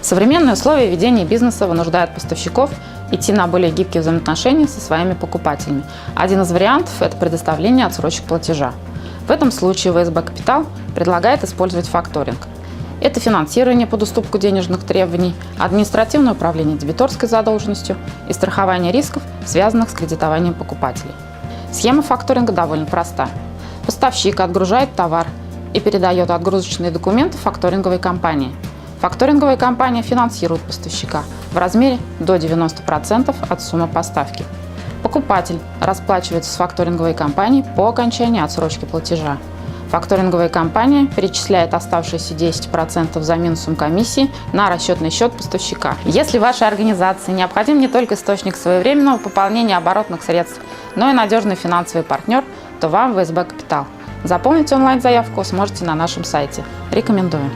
Современные условия ведения бизнеса вынуждают поставщиков идти на более гибкие взаимоотношения со своими покупателями. Один из вариантов – это предоставление отсрочек платежа. В этом случае ВСБ «Капитал» предлагает использовать факторинг. Это финансирование под уступку денежных требований, административное управление дебиторской задолженностью и страхование рисков, связанных с кредитованием покупателей. Схема факторинга довольно проста. Поставщик отгружает товар и передает отгрузочные документы факторинговой компании. Факторинговая компания финансирует поставщика в размере до 90% от суммы поставки. Покупатель расплачивается с факторинговой компанией по окончании отсрочки платежа. Факторинговая компания перечисляет оставшиеся 10% за минусом комиссии на расчетный счет поставщика. Если вашей организации необходим не только источник своевременного пополнения оборотных средств, но и надежный финансовый партнер, то вам ВСБ Капитал. Заполнить онлайн-заявку сможете на нашем сайте. Рекомендую.